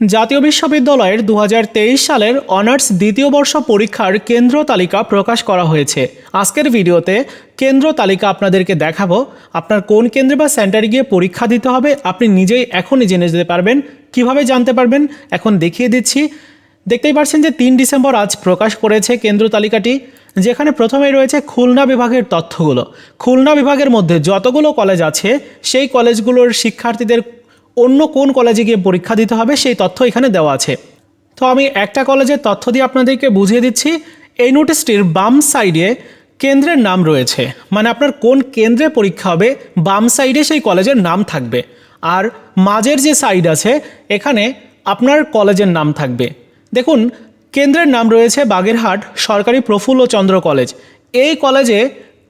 জাতীয় বিশ্ববিদ্যালয়ের দু হাজার তেইশ সালের অনার্স দ্বিতীয় বর্ষ পরীক্ষার কেন্দ্র তালিকা প্রকাশ করা হয়েছে। আজকের ভিডিওতে কেন্দ্র তালিকা আপনাদেরকে দেখাবো। আপনার কোন কেন্দ্রে বা সেন্টারে গিয়ে পরীক্ষা দিতে হবে, আপনি নিজেই এখনই জেনে যেতে পারবেন। কীভাবে জানতে পারবেন, এখন দেখিয়ে দিচ্ছি। দেখতেই পাচ্ছেন যে তিন ডিসেম্বর আজ প্রকাশ করেছে কেন্দ্র তালিকাটি, যেখানে প্রথমেই রয়েছে খুলনা বিভাগের তথ্যগুলো। খুলনা বিভাগের মধ্যে যতগুলো কলেজ আছে, সেই কলেজগুলোর শিক্ষার্থীদের অন্য কোন কলেজে গিয়ে পরীক্ষা দিতে হবে সেই তথ্য এখানে দেওয়া আছে। তো আমি একটা কলেজের তথ্য দিয়ে আপনাদেরকে বুঝিয়ে দিচ্ছি। এই নোটিশটির বাম সাইডে কেন্দ্রের নাম রয়েছে। মানে আপনার কোন কেন্দ্রে পরীক্ষা হবে, বাম সাইডে সেই কলেজের নাম থাকবে। আর মাঝের যে সাইড আছে, এখানে আপনার কলেজের নাম থাকবে। দেখুন, কেন্দ্রের নাম রয়েছে বাগেরহাট সরকারি প্রফুল্ল চন্দ্র কলেজ এই কলেজে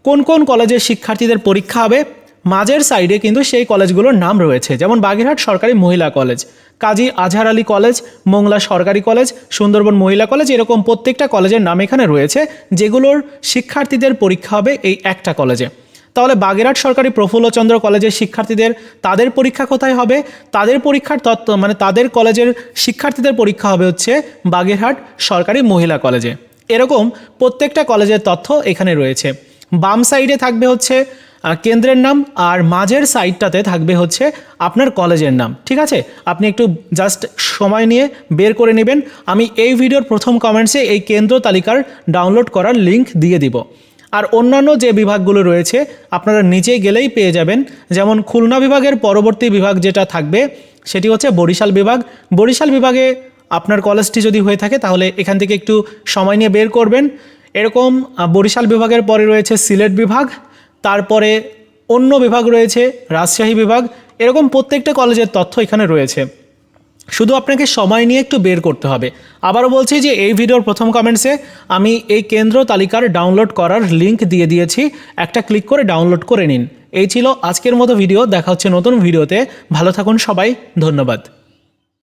কোন কোন কলেজের শিক্ষার্থীদের পরীক্ষা হবে মাঝের সাইডে কিন্তু সেই কলেজগুলোর নাম রয়েছে, যেমন বাগেরহাট সরকারি মহিলা কলেজ, কাজী আজহার আলী কলেজ, মোংলা সরকারি কলেজ, সুন্দরবন মহিলা কলেজ, এরকম প্রত্যেকটা কলেজের নাম এখানে রয়েছে, যেগুলোর শিক্ষার্থীদের পরীক্ষা হবে এই একটা কলেজে। তাহলে বাগেরহাট সরকারি প্রফুল্লচন্দ্র কলেজের শিক্ষার্থীদের তাদের পরীক্ষা কোথায় হবে? তাদের পরীক্ষার তত্ত্ব মানে তাদের কলেজের শিক্ষার্থীদের পরীক্ষা হবে হচ্ছে বাগেরহাট সরকারি মহিলা কলেজে। এরকম প্রত্যেকটা কলেজের তথ্য এখানে রয়েছে। বাম সাইডে থাকবে হচ্ছে কেন্দ্রের নাম আর মাঝের সাইডটাতে থাকবে হচ্ছে আপনার কলেজের নাম, ঠিক আছে? আপনি একটু জাস্ট সময় নিয়ে বের করে নেবেন। আমি এই ভিডিওর প্রথম কমেন্টসে এই কেন্দ্র তালিকার ডাউনলোড করার লিংক দিয়ে দিব। আর অন্যান্য যে বিভাগগুলো রয়েছে, আপনারা নিচে গেলেই পেয়ে যাবেন। যেমন খুলনা বিভাগের পরবর্তী বিভাগ যেটা থাকবে, সেটি হচ্ছে বরিশাল বিভাগ। বরিশাল বিভাগে আপনার কলেজটি যদি হয়ে থাকে, তাহলে এখান থেকে একটু সময় নিয়ে বের করবেন। এরকম বরিশাল বিভাগের পরে রয়েছে সিলেট বিভাগ তারপরে অন্য বিভাগ রয়েছে, রাজশাহী বিভাগ। এরকম প্রত্যেকটা কলেজের তথ্য এখানে রয়েছে। শুধু আপনাকে সময় নিয়ে একটু বের করতে হবে। আবারও বলছি যে এই ভিডিওর প্রথম কমেন্টসে আমি এই কেন্দ্র তালিকার ডাউনলোড করার লিংক দিয়ে দিয়েছি। একটা ক্লিক করে ডাউনলোড করে নিন। এই ছিল আজকের মতো ভিডিও দেখা হচ্ছে নতুন ভিডিওতে ভালো থাকুন সবাই। ধন্যবাদ।